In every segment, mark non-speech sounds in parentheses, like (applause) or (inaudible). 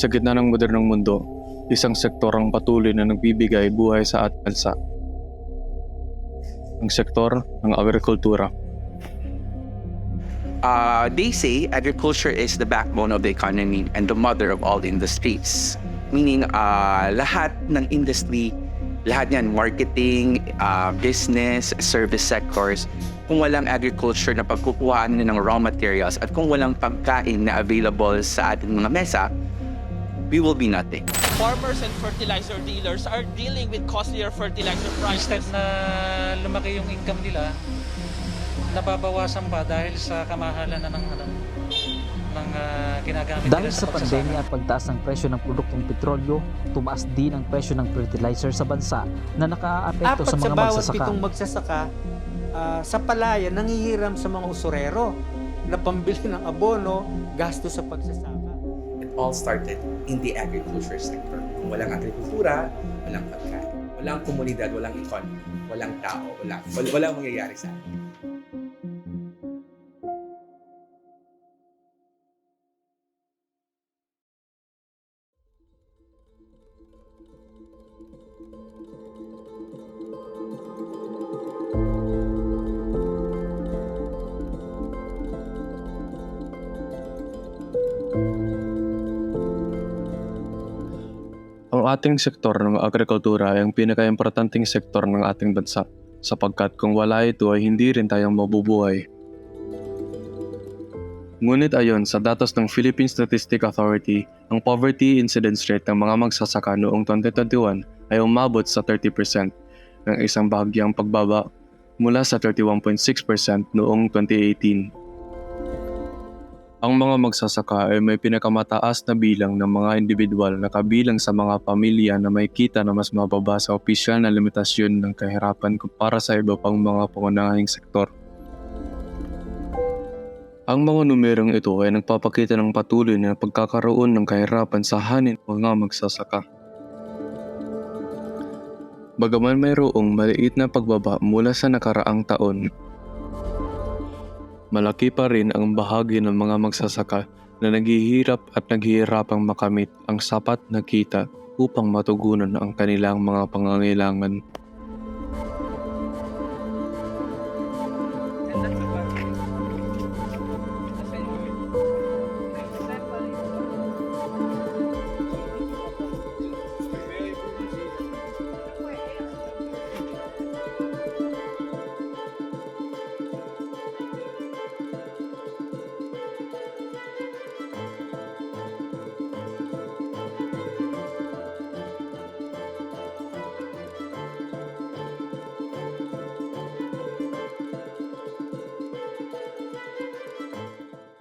Sa gitna ng modernong mundo, isang sektor ang patuloy na nagbibigay buhay sa ating bansa. Ang sektor ng agrikultura. Uh, they say agriculture is the backbone of the economy and the mother of all industries. Meaning, uh, lahat ng industry, lahat yan, marketing, uh, business, service sectors, kung walang agriculture na pagkukuhaan ng raw materials at kung walang pagkain na available sa ating mga mesa, we will be nothing. farmers and fertilizer dealers are dealing with costlier fertilizer Instead prices. na lumaki yung income nila, nababawasan pa dahil sa kamahalan na ng ano, ng ah, ginagamit Dahil sa pagsasaka. pandemya at pagtaas ng presyo ng produktong petrolyo, tumaas din ang presyo ng fertilizer sa bansa na nakaaapekto Apat sa sa mga bawat magsasaka. pitong magsasaka ah, sa palaya nangihiram sa mga usurero na pambili ng abono, gasto sa pagsasaka. All started in the agriculture sector. Kung walang agrikultura, walang pagkain. Walang komunidad, walang economy, walang tao, walang, wala, walang mangyayari sa atin. Ating sektor ng agrikultura ay ang pinakaimportanteng sektor ng ating bansa sapagkat kung wala ito ay hindi rin tayong mabubuhay. Ngunit ayon sa datos ng Philippine Statistic Authority, ang poverty incidence rate ng mga magsasaka noong 2021 ay umabot sa 30% ng isang bahagyang pagbaba mula sa 31.6% noong 2018. Ang mga magsasaka ay may pinakamataas na bilang ng mga individual na kabilang sa mga pamilya na may kita na mas mababa sa opisyal na limitasyon ng kahirapan kumpara sa iba pang mga pangunahing sektor. Ang mga numerong ito ay nagpapakita ng patuloy na pagkakaroon ng kahirapan sa hanin ng mga magsasaka. Bagaman mayroong maliit na pagbaba mula sa nakaraang taon, malaki pa rin ang bahagi ng mga magsasaka na naghihirap at naghihirapang makamit ang sapat na kita upang matugunan ang kanilang mga pangangailangan.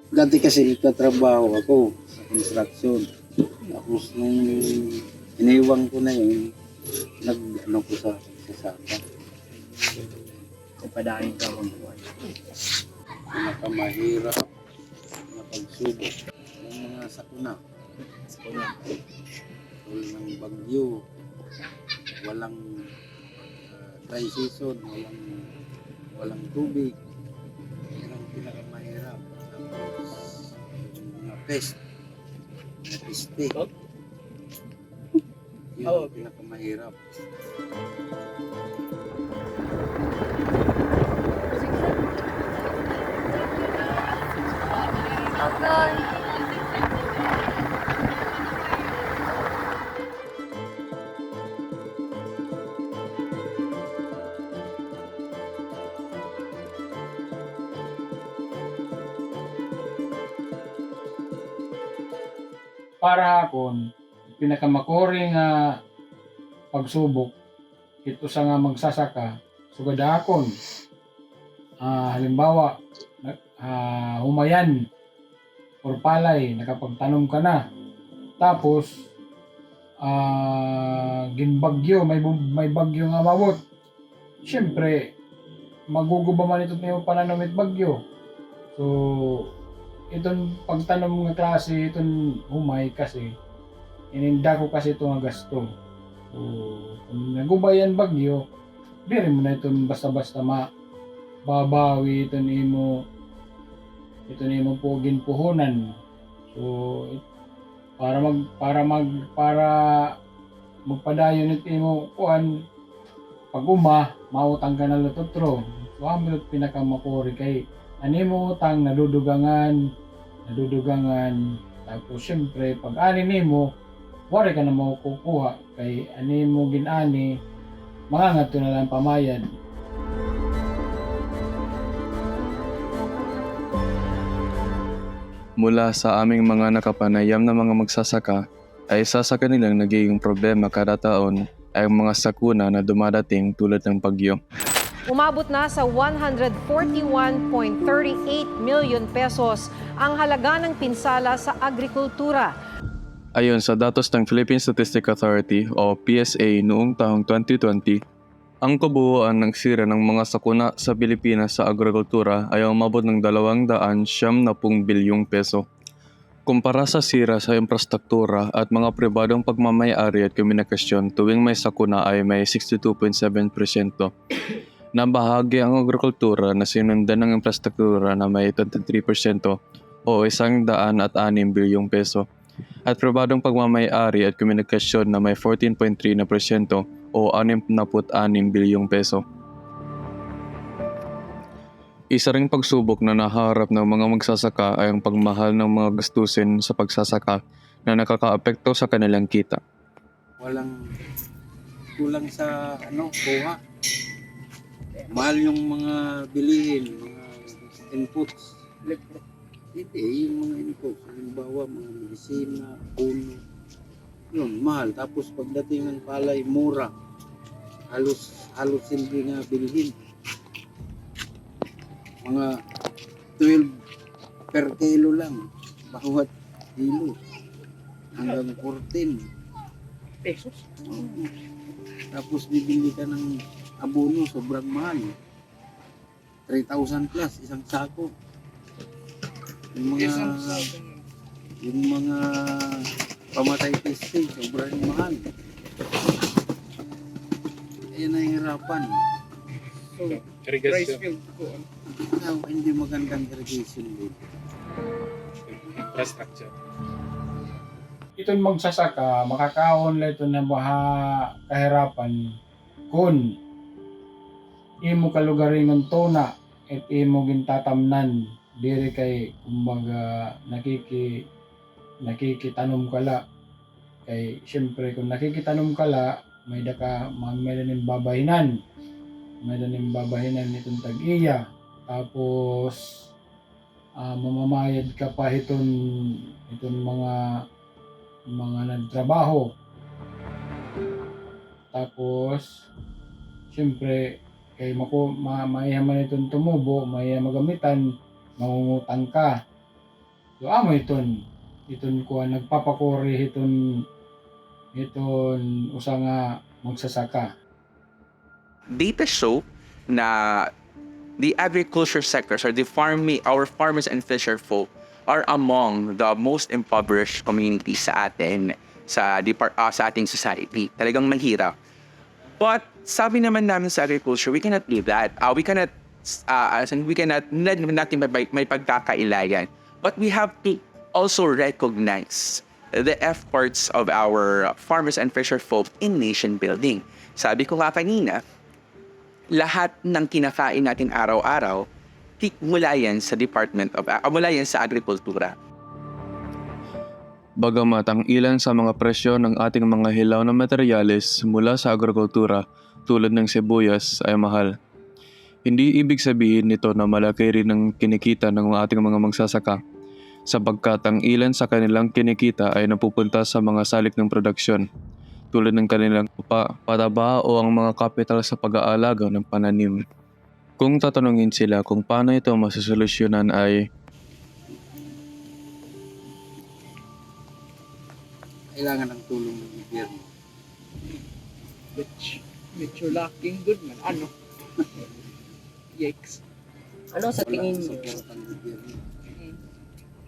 Dati kasi katrabaho ako sa construction. Tapos nung iniwan ko na yun, nag ano ko sa sasaka. Kapadain ka ang buhay. Pinakamahirap na pagsubok ng mga sakuna. Sakuna. Walang bagyo, walang ah, dry season, walang walang tubig. Pest, mga peste. Yun ang pinakamahirap. Para akon pinakamakoring nga pagsubok ito sa nga magsasaka sugad akon ah, halimbawa ah, humayan or palay nakapagtanom ka na. Tapos ah, ginbagyo may may bagyo nga mabot. Syempre maguguba man ito yung pananamit bagyo. So itong pagtanom nga klase itong humay kasi ininda ko kasi ito nga gasto. So kung nagubayan bagyo diri mo na itong basta-basta ma babawi ito nimo ito nimo po ginpuhunan. So it- para mag para mag para magpadayon iti mo kuan pag uma mautang ka na lutotro. So amot pinakamakuri kay ani mo utang nadudugangan nadudugangan. Tapos syempre pag ani nimo wari ka na makukuha. Kay ani mo ginani mga to na lang pamayan. Mula sa aming mga nakapanayam na mga magsasaka, ay isa sa kanilang nagiging problema kada taon ay ang mga sakuna na dumadating tulad ng bagyo. Umabot na sa 141.38 million pesos ang halaga ng pinsala sa agrikultura. Ayon sa datos ng Philippine Statistic Authority o PSA noong taong 2020, ang kabuuan ng sira ng mga sakuna sa Pilipinas sa agrikultura ay umabot ng 270 bilyong peso. Kumpara sa sira sa infrastruktura at mga pribadong pagmamayari at komunikasyon tuwing may sakuna ay may 62.7%. na bahagi ang agrikultura na sinundan ng infrastruktura na may 23% o isang daan at 6 bilyong peso at pribadong pagmamayari at komunikasyon na may 14.3 na porsyento o 66 bilyong peso. Isa ring pagsubok na naharap ng mga magsasaka ay ang pagmahal ng mga gastusin sa pagsasaka na nakakaapekto sa kanilang kita. Walang kulang sa ano, kuha. Mahal yung mga bilihin, mga inputs. Hindi, yung mga inputs. Halimbawa, mga medisina, puno. Yun, mahal. Tapos pagdating ng palay, mura. Halos, halos hindi nga bilhin. Mga 12 per kilo lang. Bawat kilo. Hanggang 14. Pesos? Oo. Tapos bibili ka ng abono, sobrang mahal. 3,000 plus, isang sako. Yung mga, yung mga pamatay testing, sobrang mahal. Ayan na hirapan. So, rice field ko. Now, hindi magandang irrigation din. Infrastructure. itong magsasaka makakaon lang ito na baha kahirapan kung imo kalugarin ng tona at imo gintatamnan diri kay kumbaga nakiki nakikitanom kala. Kay syempre kung nakikitanom kala may daka may daning babahinan. May daning babahinan itong tag-iya. Tapos ah, mamamayad ka pa iton itong mga mga nagtrabaho. Tapos, siyempre, kay mako, ma, maiyaman itong tumubo, maiya magamitan, mangungutang ka. So, amo iton. Iton ko, nagpapakori iton, iton, usa nga magsasaka. data show na the agriculture sectors or the farming our farmers and fisher folk are among the most impoverished communities sa atin sa ah, sa ating society. Talagang mahirap. But sabi naman namin sa agriculture, we cannot leave that. Uh, we cannot uh, as in, we cannot not natin may, may pagkakailayan. But we have to also recognize the efforts of our farmers and fisher folk in nation building. Sabi ko nga kanina, lahat ng kinakain natin araw-araw, mula yan sa Department of, uh, mula yan sa Agrikultura. Bagamat ang ilan sa mga presyo ng ating mga hilaw na materyales mula sa agrikultura tulad ng sibuyas ay mahal. Hindi ibig sabihin nito na malaki rin ang kinikita ng ating mga magsasaka sapagkat ang ilan sa kanilang kinikita ay napupunta sa mga salik ng produksyon tulad ng kanilang pa, pataba o ang mga kapital sa pag-aalaga ng pananim. Kung tatanungin sila kung paano ito masusolusyonan ay Kailangan ng tulong ng gobyerno. Which, medyo lacking good man. Ano? (laughs) Yikes. Ano sa tingin ang gobyerno.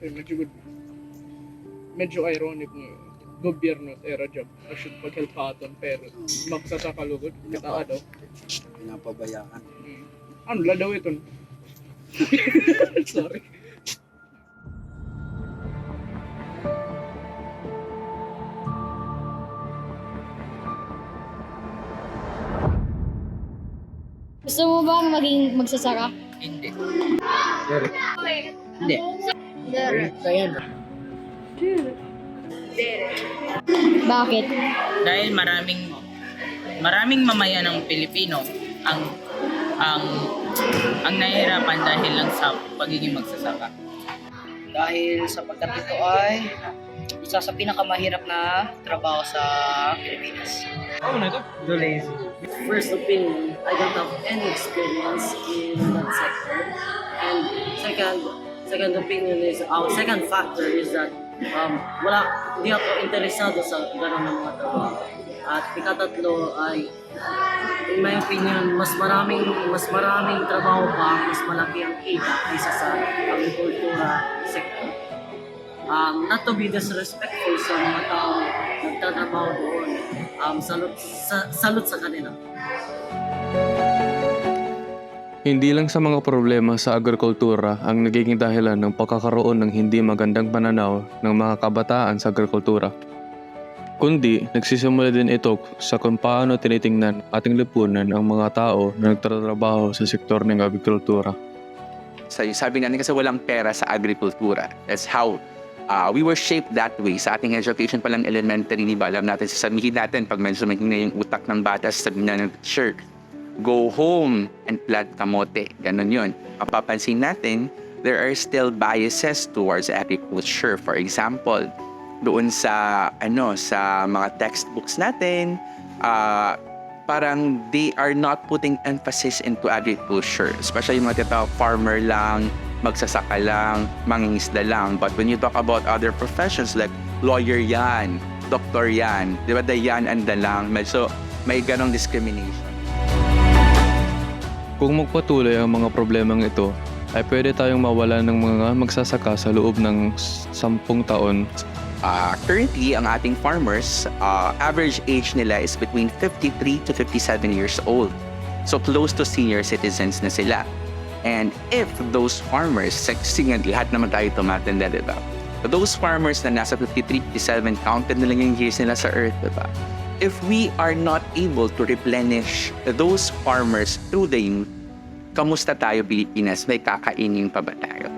Okay, medyo good. Medyo ironic nga. Gobyerno at era job. I should paghelpaton pero magsasaka lugod. Kita daw. Pinapabayaan. Hmm. Ano la daw ito? (laughs) Sorry. Gusto mo bang maging magsasaka? Hindi. Hindi. Bakit? Dahil maraming maraming mamayan ng Pilipino ang ang ang nahihirapan dahil lang sa pagiging magsasaka. Dahil sapagkat ito ay isa sa pinakamahirap na trabaho sa Pilipinas. First opinion, I don't have any experience in that sector. And second, second opinion is, our second factor is that um, wala, hindi ako interesado sa gano'n ng mga trabaho. At ikatatlo ay, in my opinion, mas maraming mas maraming trabaho pa, mas malaki ang kita kaysa sa agrikultura sector. Um, not to be disrespectful sa mga taong nagtatrabaho doon. Um, salute, sa, salute sa kanila. Hindi lang sa mga problema sa agrikultura ang nagiging dahilan ng pagkakaroon ng hindi magandang pananaw ng mga kabataan sa agrikultura. Kundi nagsisimula din ito sa kung paano tinitingnan ating lipunan ang mga tao na nagtatrabaho sa sektor ng agrikultura. So, sabi natin kasi walang pera sa agrikultura. That's how uh, we were shaped that way. Sa ating education pa lang elementary, di ba? Alam natin, sasabihin natin, pag medyo mahina yung utak ng bata, sasabihin na ng teacher, go home and plant kamote. Ganon yun. Mapapansin natin, there are still biases towards agriculture. For example, doon sa ano sa mga textbooks natin, uh, parang they are not putting emphasis into agriculture. Especially yung mga tinatawag farmer lang, magsasaka lang, mangingisda lang. But when you talk about other professions like lawyer yan, doktor yan, di ba, the yan and the lang, medyo may ganong discrimination. Kung magpatuloy ang mga problemang ito, ay pwede tayong mawala ng mga magsasaka sa loob ng sampung taon Uh, currently, ang ating farmers, uh, average age nila is between 53 to 57 years old. So close to senior citizens na sila. And if those farmers, sige, lahat naman tayo tumatanda, di ba? Those farmers na nasa 53, 57, counted na lang yung years nila sa earth, di ba? If we are not able to replenish those farmers through the youth, kamusta tayo Pilipinas? May kakainin pa ba tayo?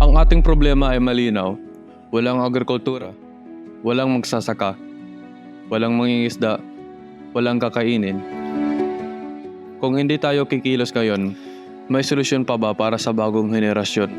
Ang ating problema ay malinaw. Walang agrikultura, walang magsasaka, walang mangingisda, walang kakainin. Kung hindi tayo kikilos ngayon, may solusyon pa ba para sa bagong henerasyon?